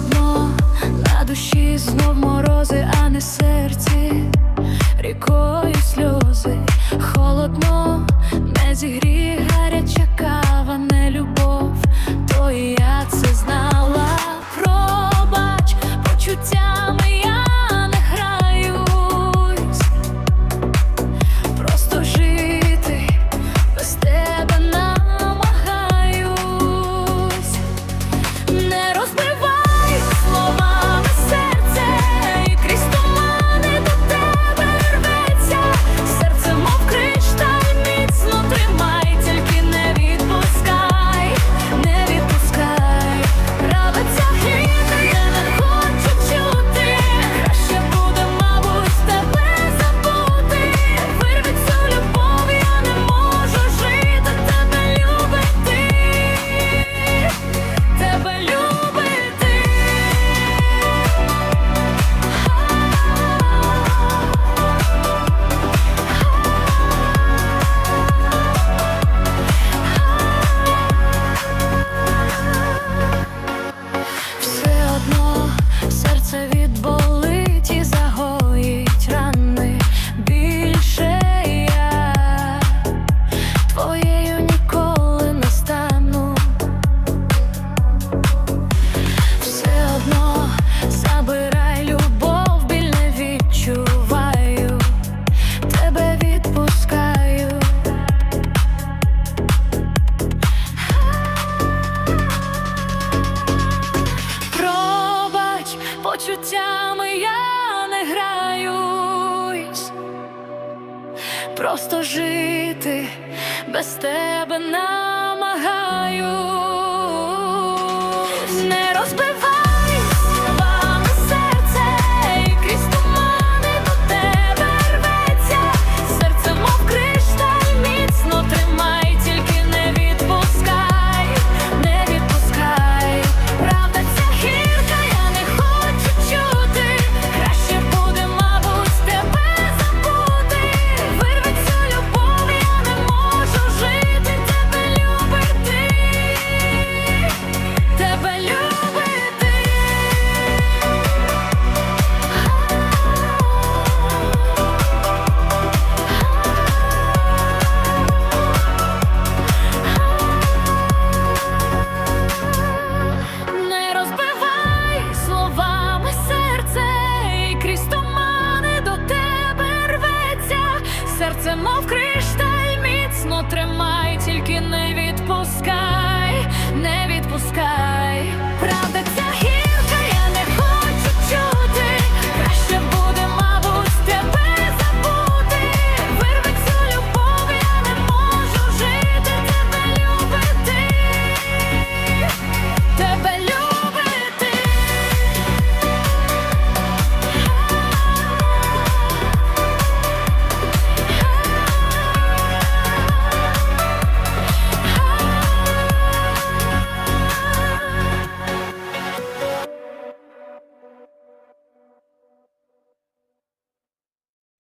холодно, на душі знов морози, а не серці, рікою сльози, холодно, не зігріє. думками я не граюсь, просто жити без тебе намагаюсь. мов кришталь, міцно тримай, тільки не відпускай, не відпускай. Правда